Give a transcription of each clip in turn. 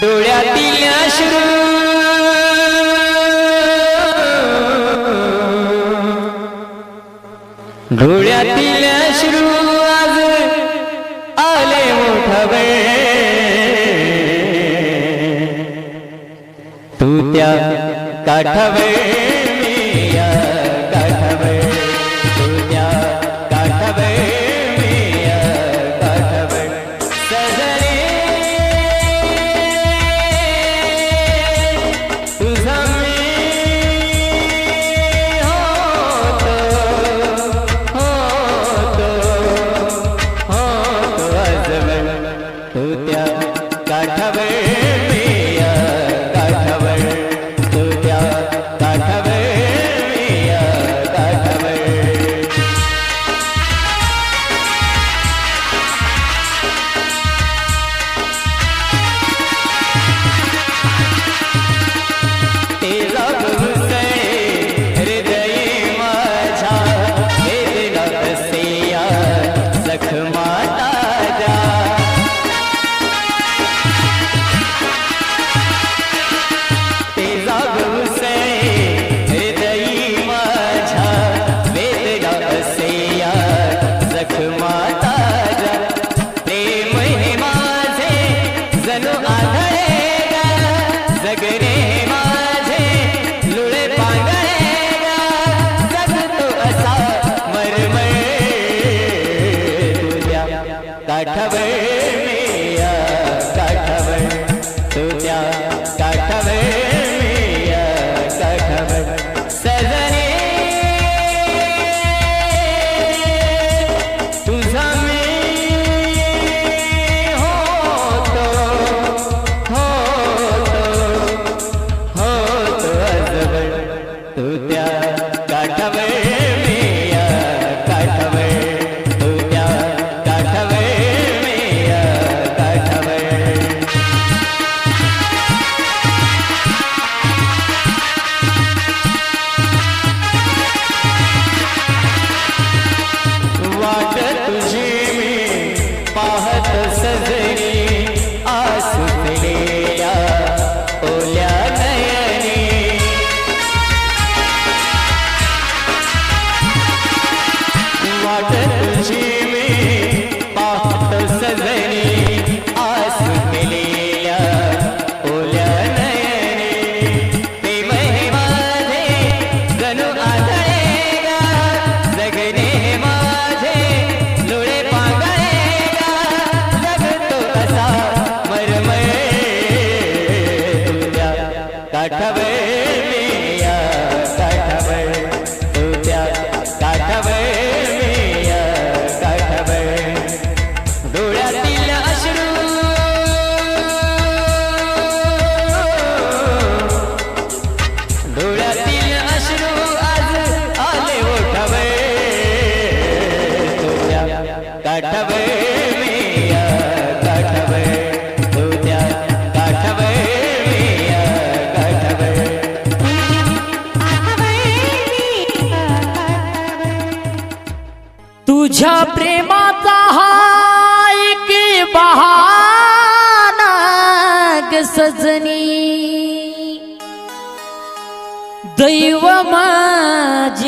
डोळ्यातील अश्रू. डोळ्यातील अश्रू आज आले मोठवे तू त्या काठावे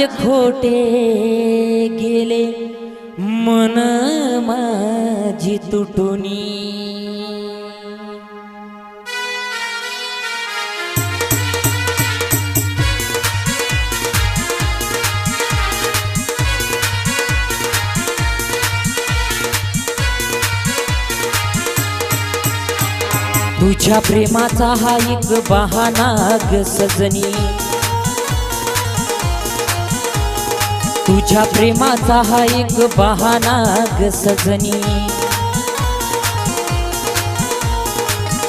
खोटे गेले मन माझी तुटुनी. तुझ्या प्रेमाचा हा एक बहाना ग सजनी. तुझ्या प्रेमाचा हा एक बहाना ग सजनी.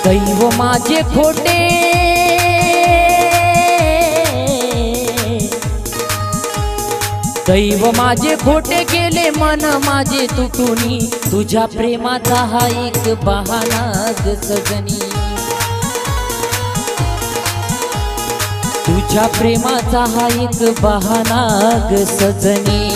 दैव माझे खोटे. दैव माझे खोटे गेले मन माझे तुटुनी. तुझ्या प्रेमाचा हा एक बहाना ग सजनी. तुझ्या प्रेमाचा हा एक बहाना ग सजनी.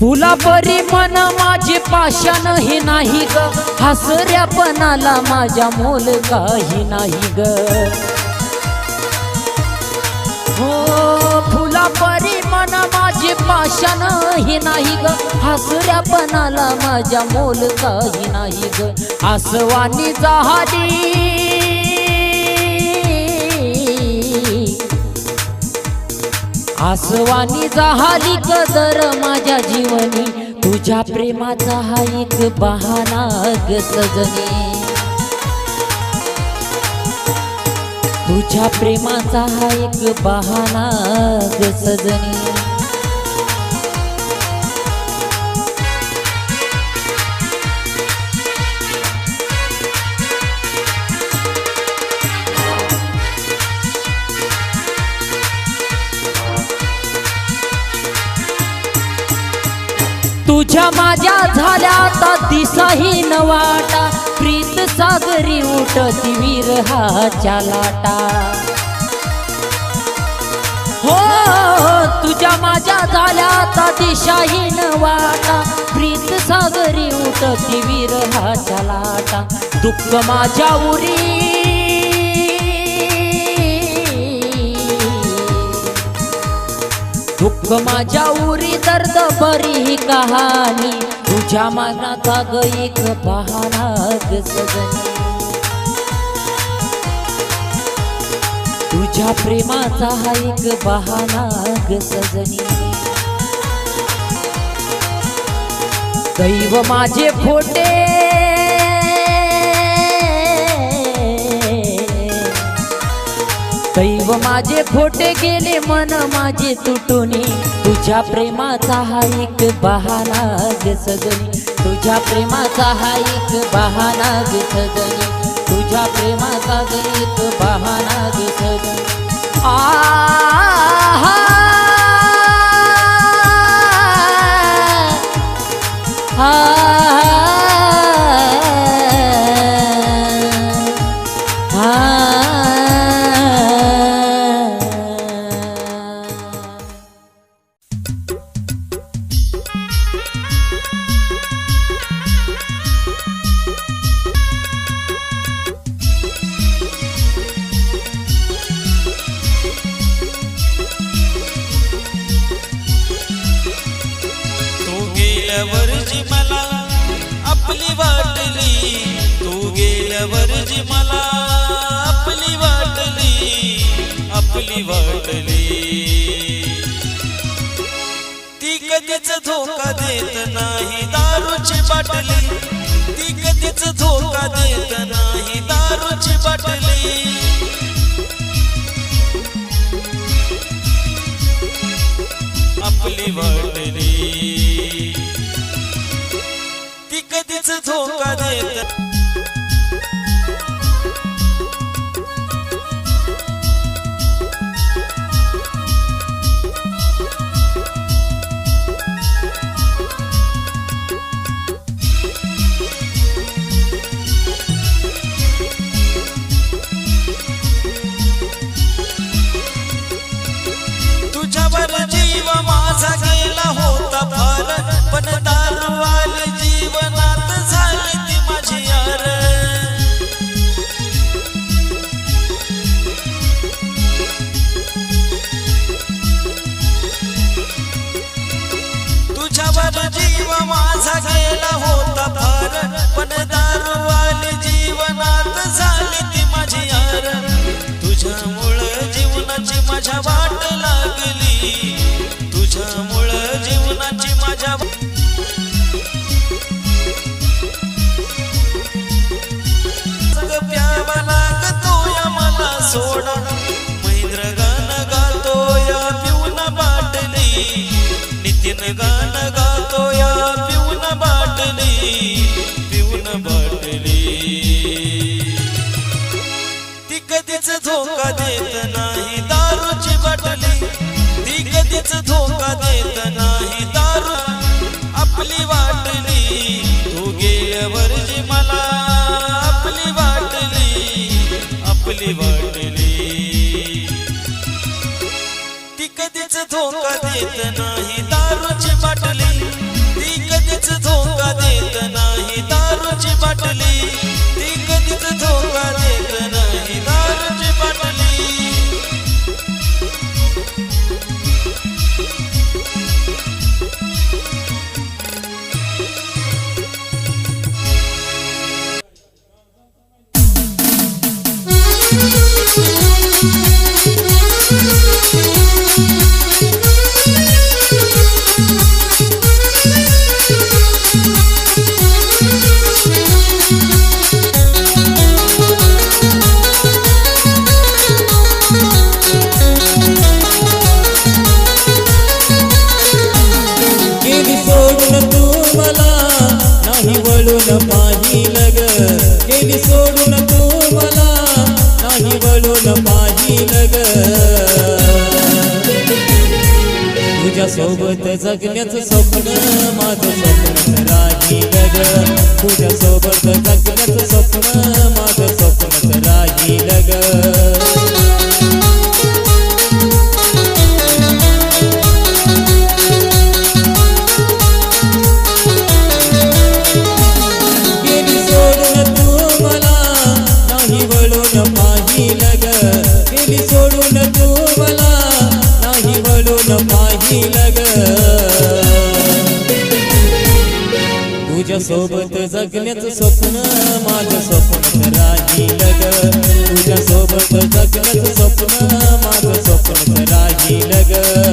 तुला परी मन माझी पाषाण हे नाही ग. हसऱ्यापणाला माझ्या मोल काही नाही ग. हो फुला परी मन पाषाण हे नाही ग. हसऱ्यापणाला माझ्या मोल काही नाही ग. आसवानी जहाली आसवानी जहाली कदर माझ्या जीवनी. तुझ्या प्रेमाचा हा एक बहाना ग सजनी. तुझ्या प्रेमाचा हा एक बहाना ग सजनी. तुझ्या माझ्या झाल्या आता दिसाही नवाटा प्रीत सागरी उठती विरहाच्या लाटा. हो तुझ्या माझ्या झाल्या आता दिशाही नवाटा प्रीत सागरी उठती विरहाच्या लाटा. दुःख माझ्या उरी दुःख माझ्या उरी दर्द बरी ही कहाणी. तुझ्या मनाचा ग एक सजनी. तुझ्या प्रेमाचा हा एक बहाना सजनी. दैव माझे फोटे माझे खोटे गेले मन माझे तुटुनी. तुझ्या प्रेमाचा हा एक बहाना ग सजनी. तुझ्या प्रेमाचा हा एक बहाना ग सजनी. तुझ्या प्रेमाचा एक बहाना सजनी. आहा! आपली ती कधीच धोका देत नाही दारूची बाटली. ती कधीच धोका देत नाही दारूची बाटली. आपली वाटली ती कधीच धोका देत माझ्या वाट लागली. तुझ्यामुळं जीवनाची माझ्या वाट सग प्यावा लागतो या मला सोडा महेंद्र गाणं गातो या पिऊन बाटली. नितीन गाणं गातो या पिऊन बाटली. पिऊन बाटली. ती कधीच धोका देत नाही. कधीच धोका देत नाही दारू आपली वाटली तू मला. आपली वाटली आपली वाटली ती कधीच धोका देत नाही तुझ्या सोबत जगण्याचं स्वप्न माझं स्वप्न राही लग तुझ्या सोबत जगण्याचं स्वप्न माझं स्वप्न राही लग सोबत जगण्याचं स्वप्न माझं स्वप्न राहील ग. तुझ्या सोबत जगण्याचं स्वप्न माझं स्वप्न राहील ग.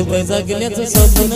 ቆይ ቆይ ዛግሌ ተሰብነ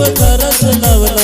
व तरस नवला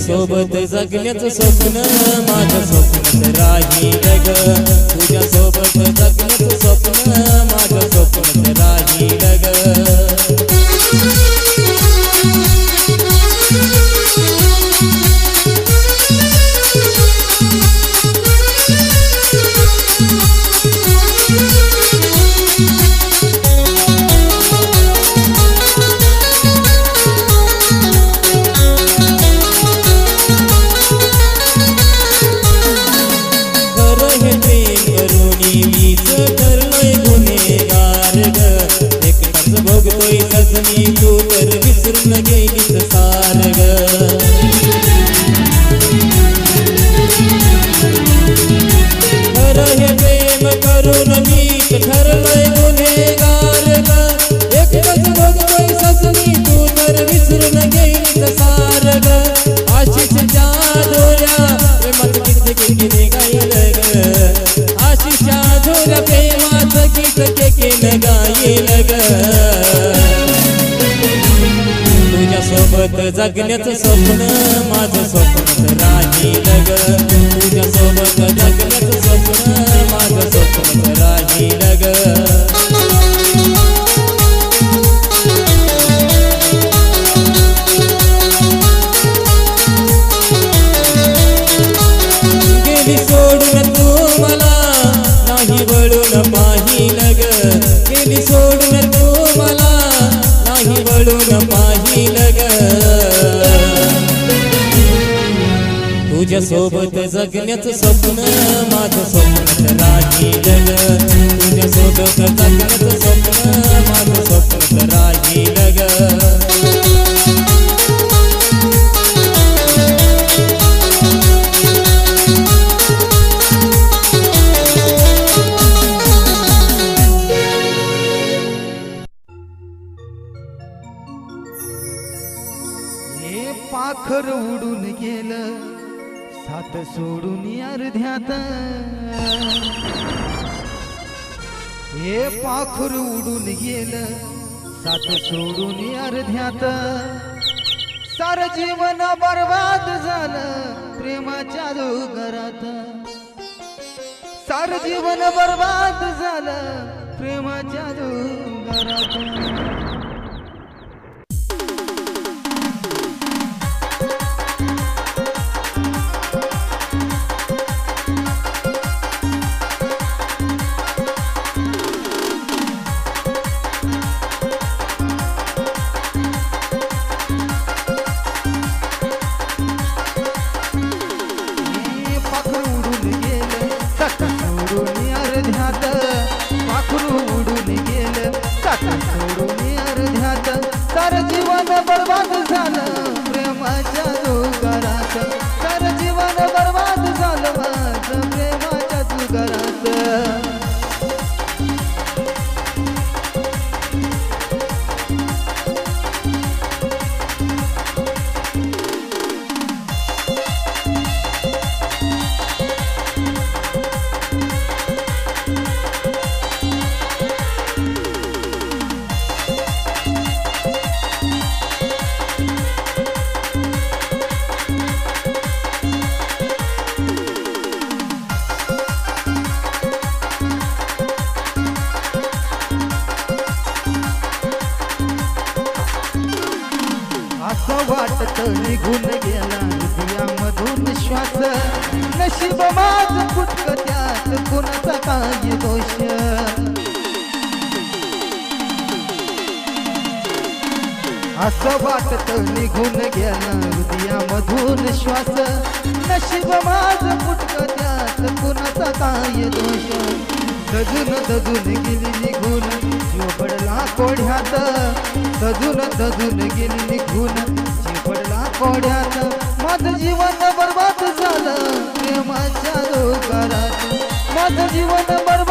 सोबत जगण्याचं स्वप्न माझं स्वप्न राही जग तुझ्या सोबत जगण्याचं स्वप्न माझं स्वप्न राही ग तुझ्यासोबत जगण्याचं स्वप्न माझं स्वप्न राहील ग तुझ्यासोबत सोबत जगण्याचं सोडून अर्ध्यात हे पाखर उडून गेलं सात सोडून अर्ध्यात सार जीवन बर्बाद झालं प्रेमाच्या डोंगरात सार जीवन बर्बाद झालं प्रेमाच्या डोंगरात नशीब माझ फुटक त्यात कुणाचा काय दोष? असं वाटत निघून गेला हृदयामधून श्वास. नशीब माझ फुटक त्यात कुणाचा काय दोष? दजून दजून गेली निघून जीव पडला कोढ्यात. दजून दजून गेली निघून जीव पडला कोढ्यात. माझं जीवन बर्बाद झालं. प्रेमाच्या दोघारात माझं जीवन बर्बाद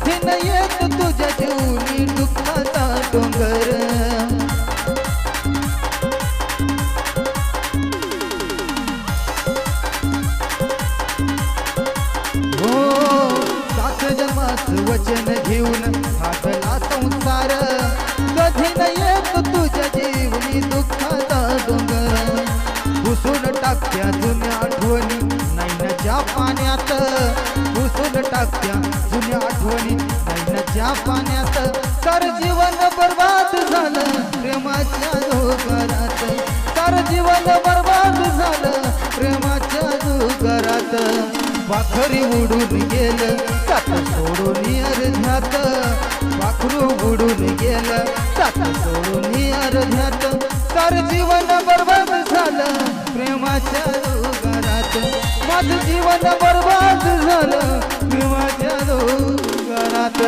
कधी न येत तुझ्या जेवणी दुःखाचा डोंगर. हो सात जन्माचं वचन घेऊन हातला संसार. कधी न येत तुझ्या जीवनी दुःखाचा डोंगर. घुसून टाकत्या जुन्या आठवणी नैनाच्या पाण्यात. घुसून टाकत्या पाण्यात सार जीवन बर्बाद झालं. प्रेमाच्या डोंगरात सार जीवन बर्बाद झालं. प्रेमाच्या डोंगरात पाखरी उडून गेलं. सात सोडून अर्ध्यात पाखरू उडून गेलं. सात सोडून अर्ध्यात सार जीवन बर्बाद झालं. प्रेमाच्या दोघारात माझं जीवन बर्बाद झालं. प्रेमाच्या दोघारात